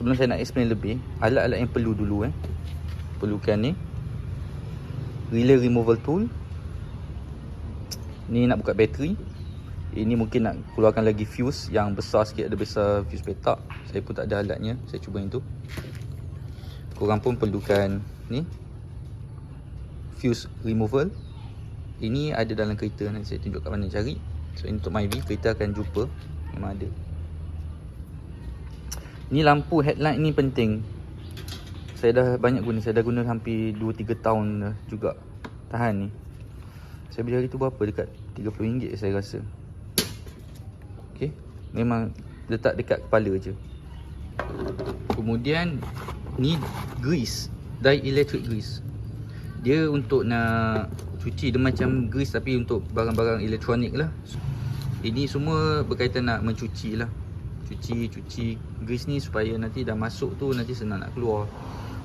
sebelum saya nak explain lebih, alat-alat yang perlu dulu eh. Perlukan ni. Relay removal tool. Ni nak buka bateri. Ini mungkin nak keluarkan lagi fuse yang besar sikit ada besar fuse petak. Saya pun tak ada alatnya. Saya cuba yang tu. Korang pun perlukan ni. Fuse removal. Ini ada dalam kereta nanti saya tunjuk kat mana cari. So ini untuk Myvi kereta akan jumpa. Memang ada. Ni lampu headlight ni penting. Saya dah banyak guna. Saya dah guna hampir 2-3 tahun dah juga. Tahan ni. Saya beli hari tu berapa? Dekat RM30 saya rasa. Okay. Memang letak dekat kepala je. Kemudian ni grease. Dielectric grease. Dia untuk nak cuci dia macam grease tapi untuk barang-barang elektronik lah. Ini semua berkaitan nak mencuci lah cuci cuci grease ni supaya nanti dah masuk tu nanti senang nak keluar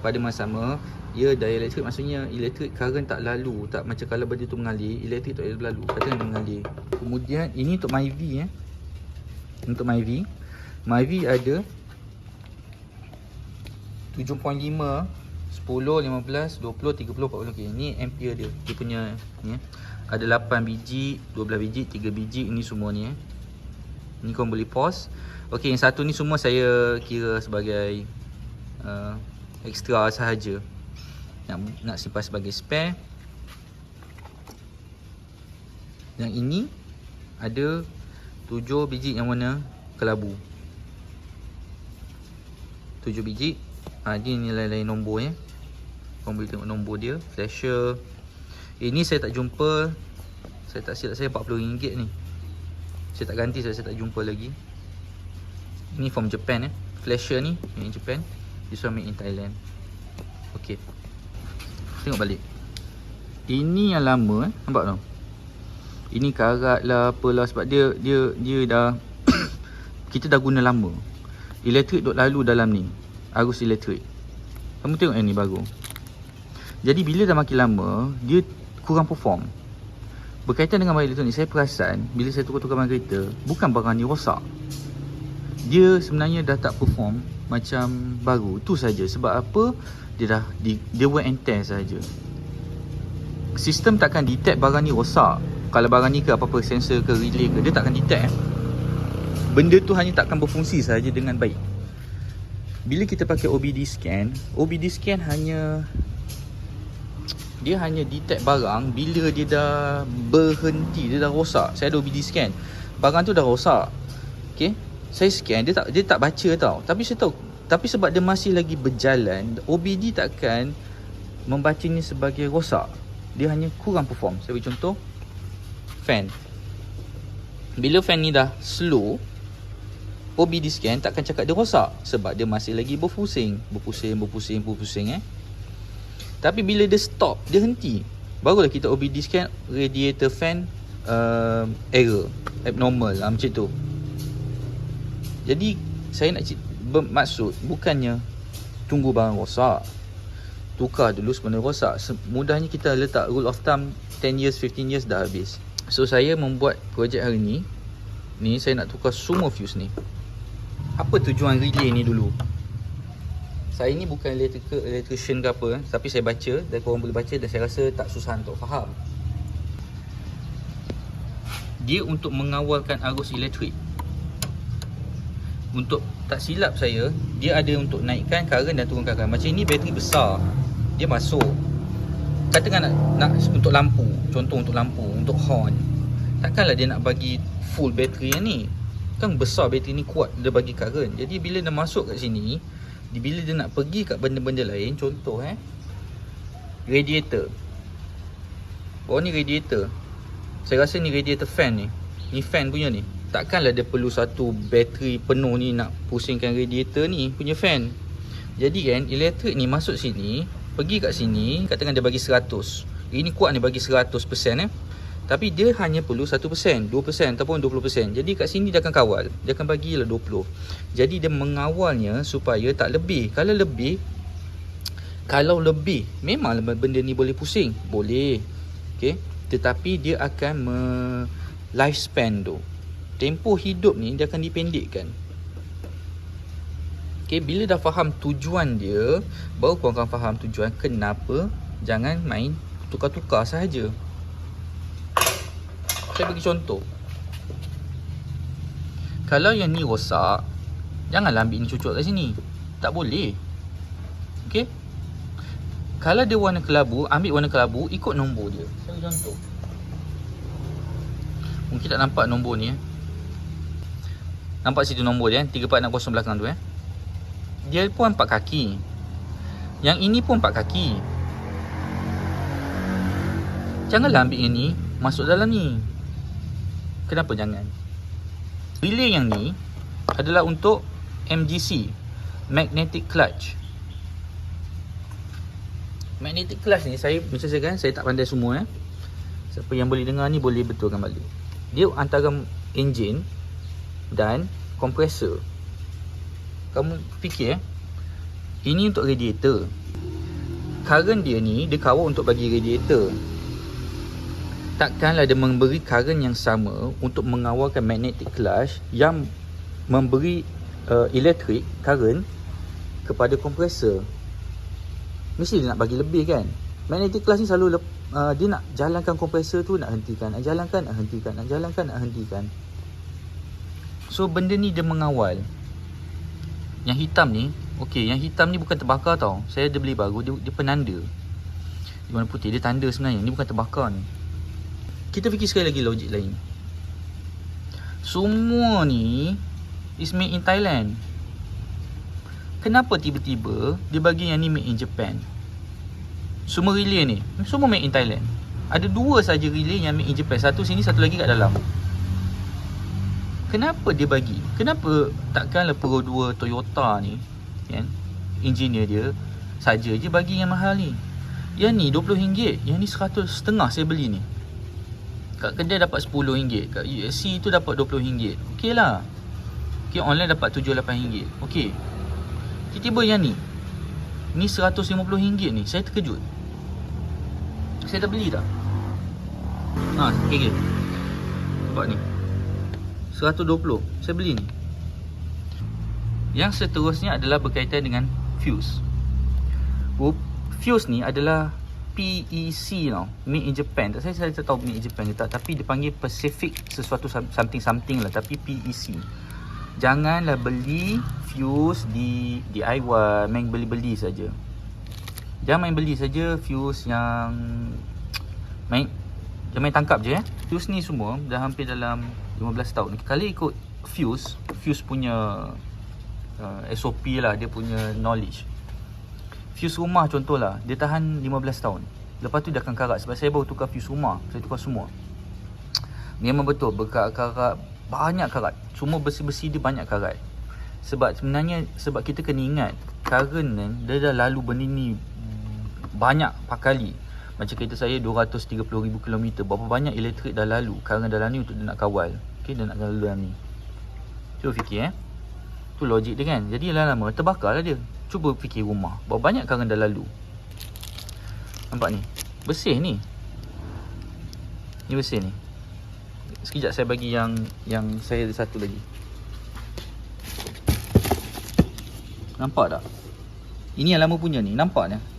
pada masa sama ia dielectric maksudnya elektrik current tak lalu tak macam kalau benda tu mengalir elektrik tak boleh lalu kata mengalir kemudian ini untuk Myvi eh untuk Myvi Myvi ada 7.5 10, 15, 20, 30, 40 okay. Ni ampere dia Dia punya ni, eh. Ada 8 biji 12 biji 3 biji Ini semua ni eh. Ni kau boleh pause Okey, yang satu ni semua saya kira sebagai uh, extra sahaja. Nak nak simpan sebagai spare. Yang ini ada tujuh biji yang warna kelabu. Tujuh biji. Ha, ini nilai-nilai nombor ya. Kau boleh tengok nombor dia, flasher. Ini saya tak jumpa. Saya tak silap saya RM40 ni. Saya tak ganti saya, saya tak jumpa lagi. Ni from Japan eh. Flasher ni in Japan. This one made in Thailand. Okay. Tengok balik. Ini yang lama eh. Nampak tak? Ini karat lah apalah sebab dia dia dia dah kita dah guna lama. Elektrik duk lalu dalam ni. Arus elektrik. Kamu tengok yang ni baru. Jadi bila dah makin lama, dia kurang perform. Berkaitan dengan barang elektronik, saya perasan bila saya tukar-tukar barang kereta, bukan barang ni rosak dia sebenarnya dah tak perform macam baru. Tu saja. Sebab apa? Dia dah di, dia wear and tear saja. Sistem takkan detect barang ni rosak. Kalau barang ni ke apa-apa sensor ke relay ke dia takkan detect eh. benda tu hanya takkan berfungsi saja dengan baik. Bila kita pakai OBD scan OBD scan hanya dia hanya detect barang bila dia dah berhenti dia dah rosak. Saya ada OBD scan. Barang tu dah rosak. Okay saya scan dia tak dia tak baca tau. Tapi saya tahu tapi sebab dia masih lagi berjalan OBD takkan membacanya sebagai rosak. Dia hanya kurang perform. Saya beri contoh fan. Bila fan ni dah slow OBD scan takkan cakap dia rosak sebab dia masih lagi berpusing. Berpusing berpusing berpusing eh. Tapi bila dia stop dia henti. Barulah kita OBD scan radiator fan uh, error abnormal lah macam tu jadi saya nak bermaksud bukannya tunggu barang rosak. Tukar dulu sebelum rosak. Mudahnya kita letak rule of thumb 10 years, 15 years dah habis. So saya membuat projek hari ni. Ni saya nak tukar semua fuse ni. Apa tujuan relay ni dulu? Saya ni bukan electrical, electrician ke apa Tapi saya baca dan korang boleh baca Dan saya rasa tak susah untuk faham Dia untuk mengawalkan arus elektrik untuk tak silap saya dia ada untuk naikkan current dan turunkan current. Macam ini bateri besar. Dia masuk. Katakan nak, nak untuk lampu contoh untuk lampu untuk horn. Takkanlah dia nak bagi full bateri yang ni. Kan besar bateri ni kuat dia bagi current. Jadi bila dia masuk kat sini bila dia nak pergi kat benda-benda lain contoh eh radiator. Bawah ni radiator. Saya rasa ni radiator fan ni. Ni fan punya ni takkanlah dia perlu satu bateri penuh ni nak pusingkan radiator ni punya fan jadi kan elektrik ni masuk sini pergi kat sini katakan dia bagi 100 ini kuat ni bagi 100% eh tapi dia hanya perlu 1%, 2% ataupun 20%. Jadi kat sini dia akan kawal. Dia akan bagilah 20. Jadi dia mengawalnya supaya tak lebih. Kalau lebih kalau lebih memang benda ni boleh pusing. Boleh. Okey. Tetapi dia akan me lifespan tu tempoh hidup ni dia akan dipendekkan Okay, bila dah faham tujuan dia, baru korang akan faham tujuan kenapa jangan main tukar-tukar sahaja. Saya bagi contoh. Kalau yang ni rosak, janganlah ambil ni cucuk kat sini. Tak boleh. Okay? Kalau dia warna kelabu, ambil warna kelabu, ikut nombor dia. Saya bagi contoh. Mungkin tak nampak nombor ni eh. Nampak situ nombor dia eh, 3460 belakang tu eh. Dia pun empat kaki. Yang ini pun empat kaki. Janganlah ambil yang ni masuk dalam ni. Kenapa jangan? Relay yang ni adalah untuk MGC, magnetic clutch. Magnetic clutch ni saya macam saya kan saya tak pandai semua eh. Siapa yang boleh dengar ni boleh betulkan balik. Dia antara enjin dan kompresor. Kamu fikir eh. Ini untuk radiator. Current dia ni dia kawal untuk bagi radiator. Takkanlah dia memberi current yang sama untuk mengawalkan magnetic clutch yang memberi uh, electric current kepada kompresor. Mesti dia nak bagi lebih kan. Magnetic clutch ni selalu lep, uh, dia nak jalankan kompresor tu nak hentikan, nak jalankan, nak hentikan, nak jalankan, nak hentikan. So benda ni dia mengawal. Yang hitam ni, okey, yang hitam ni bukan terbakar tau. Saya ada beli baru, dia, dia penanda. Di warna putih, dia tanda sebenarnya. Ni bukan terbakar ni. Kita fikir sekali lagi logik lain. Semua ni is made in Thailand. Kenapa tiba-tiba dia bagi yang ni made in Japan? Semua relay ni, semua made in Thailand. Ada dua saja relay yang made in Japan. Satu sini, satu lagi kat dalam. Kenapa dia bagi? Kenapa takkanlah Pro 2 Toyota ni kan? Engineer dia saja je bagi yang mahal ni. Yang ni RM20, yang ni 100 setengah saya beli ni. Kat kedai dapat RM10 Kat USC tu dapat RM20 Okey lah. Okay online dapat RM7-8 Okey. Tiba-tiba yang ni. Ni RM150 ni. Saya terkejut. Saya dah beli tak Ha okey okey. Nampak ni RM120 Saya beli ni. Yang seterusnya adalah berkaitan dengan Fuse. Fuse ni adalah PEC tau. Made in Japan. Tak saya, saya tahu Made in Japan ke tak Tapi dia panggil Pacific Sesuatu something-something lah. Tapi PEC Janganlah beli Fuse di DIY Main beli-beli saja. Jangan main beli saja Fuse yang Main Jangan main tangkap je eh. Fuse ni semua Dah hampir dalam 15 tahun. Kalau ikut Fuse Fuse punya uh, SOP lah Dia punya knowledge. Fuse rumah contohlah dia tahan 15 tahun. Lepas tu dia akan karat sebab saya baru tukar fuse rumah saya tukar semua. Memang betul berkarat-karat banyak karat. Semua besi-besi dia banyak karat. Sebab sebenarnya sebab kita kena ingat current dia dah lalu benda ni banyak pakali macam kereta saya 230,000 km berapa banyak elektrik dah lalu current dah lalu untuk dia nak kawal. Okay, dia nak lalu dalam ni. Cuba fikir eh. Tu logik dia kan? Jadi lama. Terbakar lah dia. Cuba fikir rumah. Berapa banyak karang dah lalu? Nampak ni? Bersih ni. Ni bersih ni. Sekejap saya bagi yang Yang saya ada satu lagi. Nampak tak? Ini yang lama punya ni. Nampak ni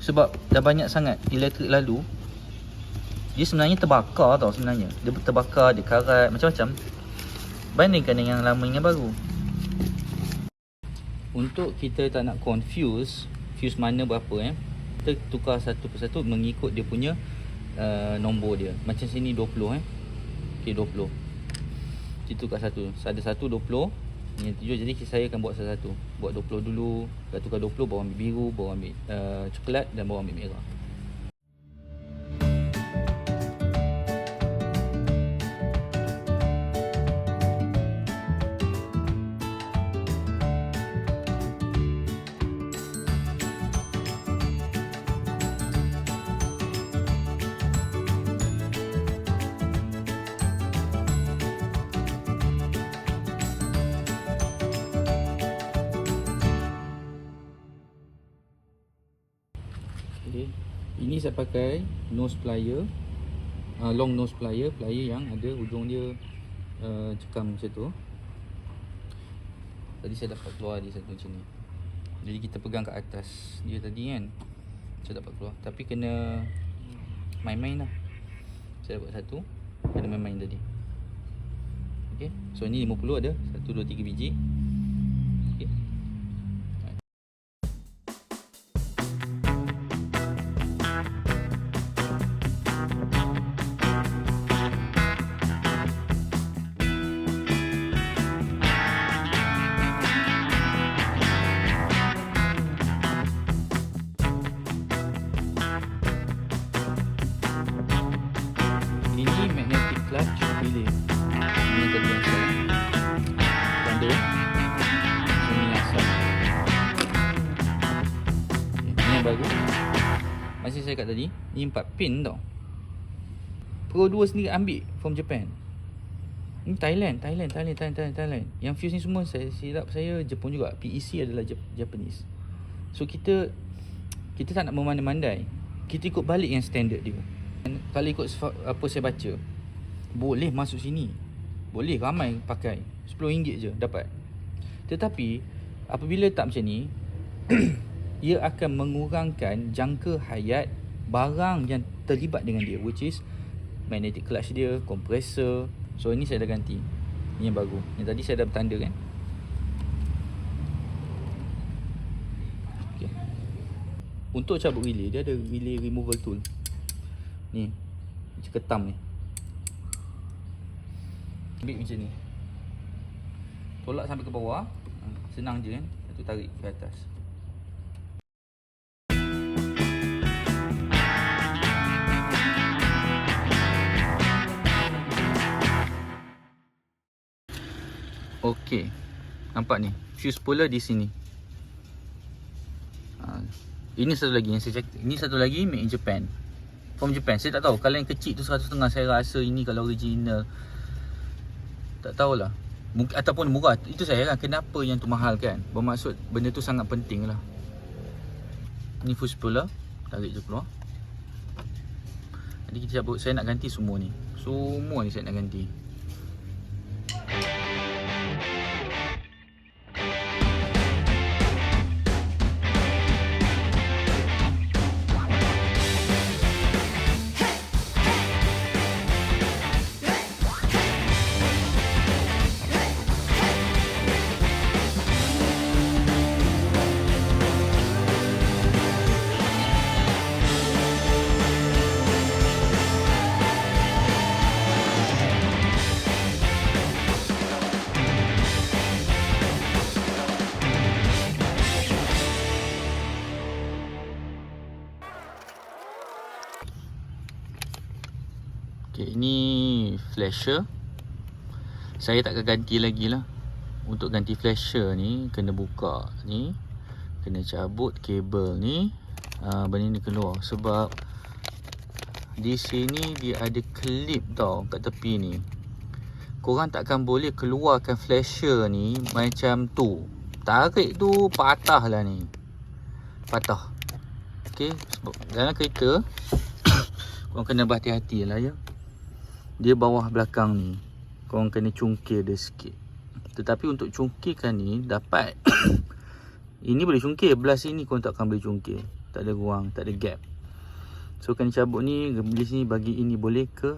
Sebab dah banyak sangat Elektrik lalu Dia sebenarnya terbakar tau sebenarnya. Dia terbakar Dia karat Macam-macam. Bandingkan dengan yang lama yang baru. Untuk kita tak nak confuse fuse mana berapa eh kita tukar satu persatu mengikut dia punya uh, nombor dia. Macam sini 20 eh. Okey 20 kita tukar satu. Ada satu 20 yang tujuh jadi saya akan buat satu-satu. Buat 20 dulu dah tukar 20 baru ambil biru baru ambil uh, coklat dan baru ambil merah Ini saya pakai nose plier. Uh, Long nose plier Plier yang ada ujung dia uh, Cekam macam tu. Tadi saya dapat keluar dia satu macam ni. Jadi kita pegang kat atas Dia tadi kan. Saya dapat keluar. Tapi kena Main-main lah. Saya dapat satu Kena main-main tadi. Okay So ni 50 ada. 1, 2, 3 biji Ini 4 pin tau. Pro 2 sendiri ambil From Japan. Ini Thailand Thailand Thailand Thailand Thailand, Thailand. Yang fuse ni semua saya silap saya Jepun juga. PEC adalah Jap- Japanese. So kita Kita tak nak memandai-mandai. Kita ikut balik yang standard dia. Kalau ikut apa saya baca Boleh masuk sini. Boleh ramai pakai. RM10 je dapat. Tetapi Apabila tak macam ni Ia akan mengurangkan jangka hayat Barang yang terlibat dengan dia Which is Magnetic clutch dia Kompresor So ini saya dah ganti. Ini yang baru. Yang tadi saya dah bertanda kan? Okay. Untuk cabut relay Dia ada relay removal tool. Ni. Macam ketam ni. Ambil macam ni. Tolak sampai ke bawah. Senang je kan? Lepas tu tarik ke atas Okey. Nampak ni. Fuse pula di sini. Ha, ini satu lagi yang saya cakap. Ini satu lagi made in Japan. From Japan. Saya tak tahu kalau yang kecil tu 100 setengah saya rasa ini kalau original. Tak tahulah. Mungkin ataupun murah. Itu saya kan kenapa yang tu mahal kan. Bermaksud benda tu sangat penting lah. Ni fuse pula. Tarik je keluar. Jadi kita cabut. Saya nak ganti semua ni. Semua ni saya nak ganti. Okay, ini flasher. Saya tak akan ganti lagi lah. Untuk ganti flasher ni, kena buka ni. Kena cabut kabel ni. Uh, benda ni keluar. Sebab di sini dia ada klip tau kat tepi ni. Korang takkan boleh keluarkan flasher ni macam tu. Tarik tu patah lah ni. Patah. Okay, sebab dalam kereta korang kena berhati-hati lah ya. Dia bawah belakang ni. Korang kena cungkir dia sikit. Tetapi untuk cungkirkan ni Dapat Ini boleh cungkir. Belah sini korang takkan boleh cungkir. Tak ada ruang Tak ada gap. So kena cabut ni Di sini bagi ini boleh ke?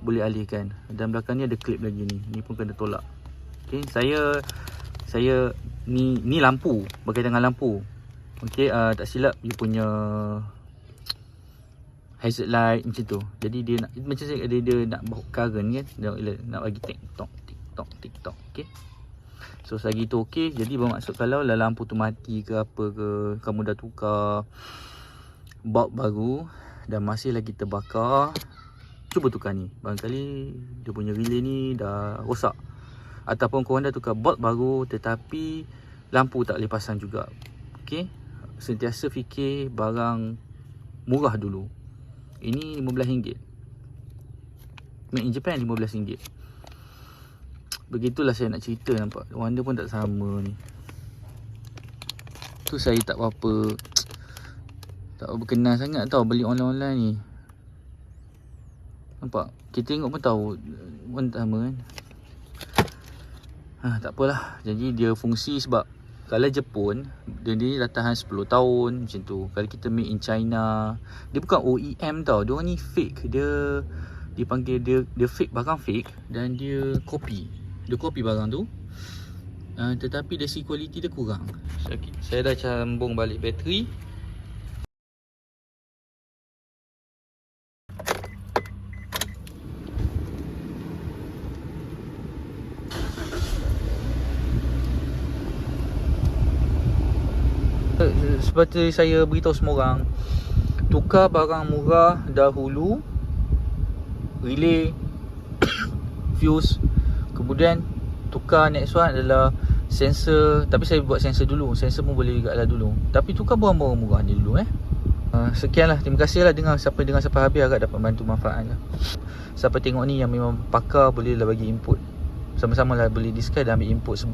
Boleh alihkan. Dan belakang ni ada clip lagi ni. Ni pun kena tolak. Okay Saya Saya Ni Ni lampu. Berkaitan dengan lampu. Okay uh, Tak silap Dia punya hazard light macam tu. Jadi dia nak macam saya dia, dia nak bawa current kan. Dia nak bagi tiktok tiktok tiktok. Okey. So selagi tu okey, jadi bermaksud kalau lampu tu mati ke apa ke, kamu dah tukar bulb baru dan masih lagi terbakar, cuba tukar ni. Barangkali dia punya relay ni dah rosak. Ataupun korang dah tukar bulb baru tetapi lampu tak boleh pasang juga. Okey. Sentiasa fikir barang murah dulu. Ini RM15 Made in Japan RM15 Begitulah saya nak cerita nampak? Wanda pun tak sama ni. Tu saya tak apa-apa Tak berkenan sangat tau Beli online-online ni. Nampak? Kita tengok pun tahu tak sama kan? Ha, Tak apalah. Jadi dia fungsi sebab Kalau Jepun Dia ni dah tahan 10 tahun Macam tu. Kalau kita made in China Dia bukan OEM tau. Dia orang ni fake. Dia Dia panggil dia Dia fake Barang fake Dan dia copy. Dia copy barang tu. Uh, Tetapi dari segi kualiti dia kurang. Saya- dah sambung balik bateri Eh, Seperti saya beritahu semua orang Tukar barang murah dahulu Relay Fuse Kemudian Tukar next one adalah Sensor. Tapi saya buat sensor dulu Sensor pun boleh juga lah dulu. Tapi tukar barang-barang murah ni dulu eh. Uh, sekianlah. Terima kasih lah dengar Siapa dengar sampai habis Agak dapat bantu manfaat lah. Siapa tengok ni Yang memang pakar Boleh lah bagi input. Sama-sama lah boleh discuss Dan ambil input Sebab